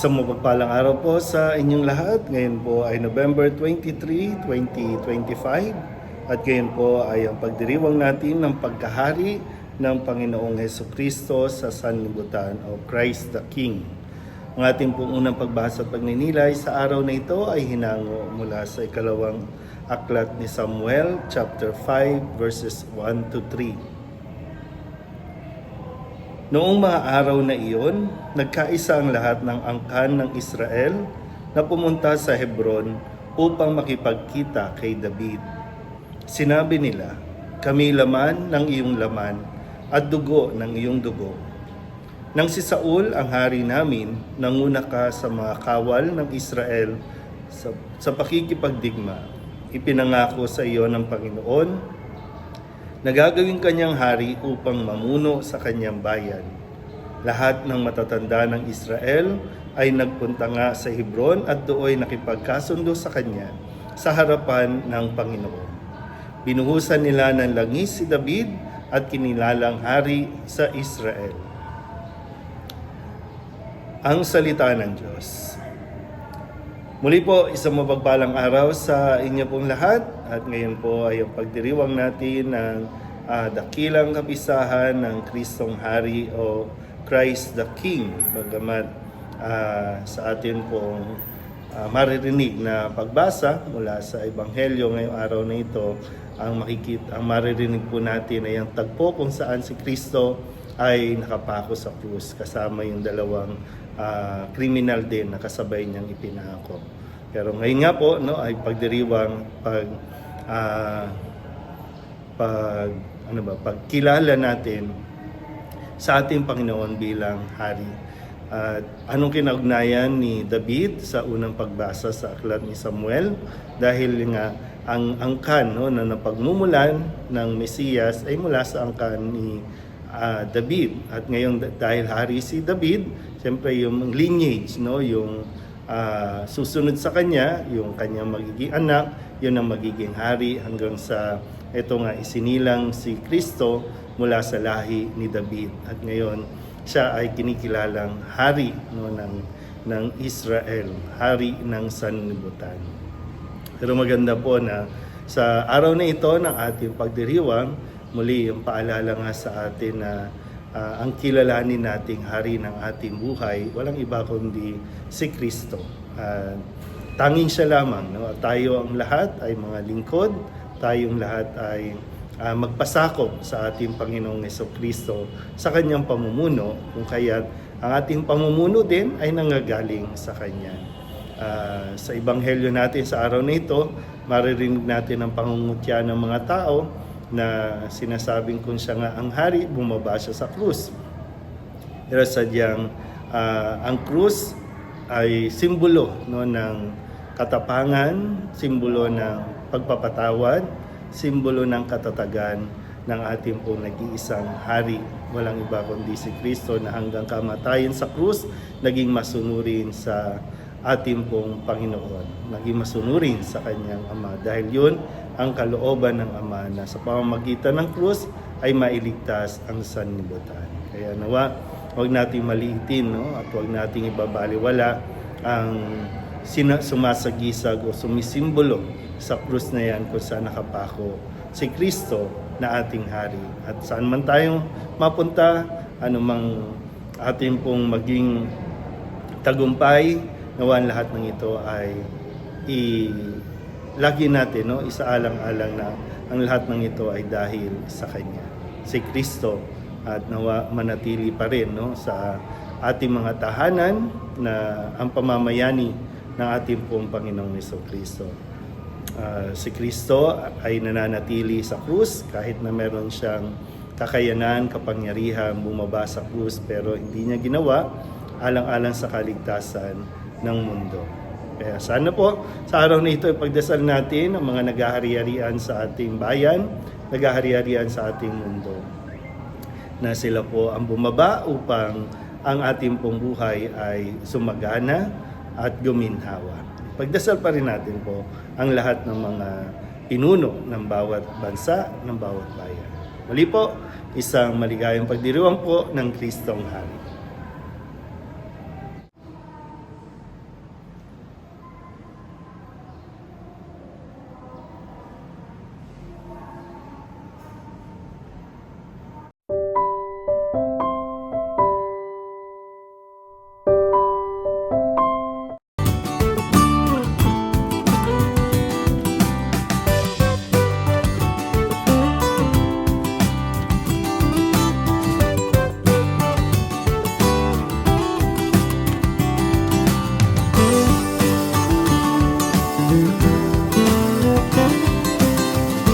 Isang mapagpalang araw po sa inyong lahat. Ngayon po ay November 23, 2025. At ngayon po ay ang pagdiriwang natin ng pagkahari ng Panginoong Heso Kristo sa sanlibutan o Christ the King. Ang ating pong unang pagbasa at pagninilay sa araw na ito ay hinango mula sa ikalawang aklat ni Samuel, chapter 5, verses 1 to 3. Noong mga araw na iyon, nagkaisa ang lahat ng angkan ng Israel na pumunta sa Hebron upang makipagkita kay David. Sinabi nila, kami laman ng iyong laman at dugo ng iyong dugo. Nang si Saul ang hari namin, nanguna ka sa mga kawal ng Israel sa, sa pakikipagdigma. Ipinangako sa iyo ng Panginoon Nagagawing kanyang hari upang mamuno sa kanyang bayan. Lahat ng matatanda ng Israel ay nagpunta nga sa Hebron at dooy nakipagkasundo sa kanya sa harapan ng Panginoon. Binuhusan nila ng langis si David at kinilalang hari sa Israel. Ang salita ng Diyos. Muli po, isang mapagpalang araw sa inyo pong lahat at ngayon po ay ang pagdiriwang natin ng ah, dakilang kapisahan ng Kristong Hari o Christ the King. Bagamat ah, sa atin pong ah, maririnig na pagbasa mula sa Ebanghelyo ngayong araw na ito, ang makikita, ang maririnig po natin ay ang tagpo kung saan si Kristo ay nakapako sa krus kasama yung dalawang ah, kriminal din na kasabay niyang ipinako. Pero ngayon nga po no ay pagdiriwang pag ah, pag ano ba pagkilala natin sa ating Panginoon bilang hari. At anong kinagnayan ni David sa unang pagbasa sa aklat ni Samuel dahil nga ang angkan no na napagmumulan ng Mesiyas ay mula sa angkan ni ah, David at ngayon da- dahil hari si David siyempre yung lineage no yung ah, susunod sa kanya yung kanyang magiging anak yun ang magiging hari hanggang sa ito nga isinilang si Kristo mula sa lahi ni David. At ngayon siya ay kinikilalang hari no ng ng Israel hari ng sanlibutan. Pero maganda po na sa araw na ito ng ating pagdiriwang, muli yung paalala nga sa atin na ah, ang kilalanin nating hari ng ating buhay, walang iba kundi si Kristo. Ah, tanging siya lamang. No? Tayo ang lahat ay mga lingkod, tayong lahat ay ah, magpasakop sa ating Panginoong Yeso Kristo sa kanyang pamumuno, kung kaya't ang ating pamumuno din ay nanggagaling sa Kanya. Ah, sa ebanghelyo natin sa araw na ito, maririnig natin ang pangungutya ng mga tao na sinasabing kung siya nga ang hari, bumaba siya sa krus. Pero sadyang ah, ang krus ay simbolo no, ng katapangan, simbolo ng pagpapatawad, simbolo ng katatagan ng ating pong nag-iisang hari. Walang iba kundi si Kristo na hanggang kamatayan sa krus, naging masunurin sa ating pong Panginoon. Naging masunurin sa kanyang Ama. Dahil yun ang kalooban ng Ama na sa pamamagitan ng krus ay mailigtas ang sanlibutan. Kaya nawa, huwag nating maliitin no? at huwag nating ibabaliwala ang sina- sumasagisag o sumisimbolo sa krus na yan kung saan nakapako si Kristo na ating hari. At saan man tayo mapunta, anumang ating pong maging tagumpay, nawan lahat ng ito ay i lagi natin no isaalang-alang na ang lahat ng ito ay dahil sa kanya si Kristo at nawa manatili pa rin no sa ating mga tahanan na ang pamamayani ng ating pong Panginoong Heso Kristo. Ah, si Kristo ay nananatili sa krus kahit na meron siyang kakayanan, kapangyarihan bumaba sa krus pero hindi niya ginawa alang-alang sa kaligtasan ng mundo. Kaya sana po sa araw na ito ipagdasal natin ang mga naghahari-harian sa ating bayan, naghahari-harian sa ating mundo na sila po ang bumaba upang ang ating pong buhay ay sumagana at guminhawa. Pagdasal pa rin natin po ang lahat ng mga pinuno ng bawat bansa, ng bawat bayan. Muli po, isang maligayang pagdiriwang po ng Kristong Hari.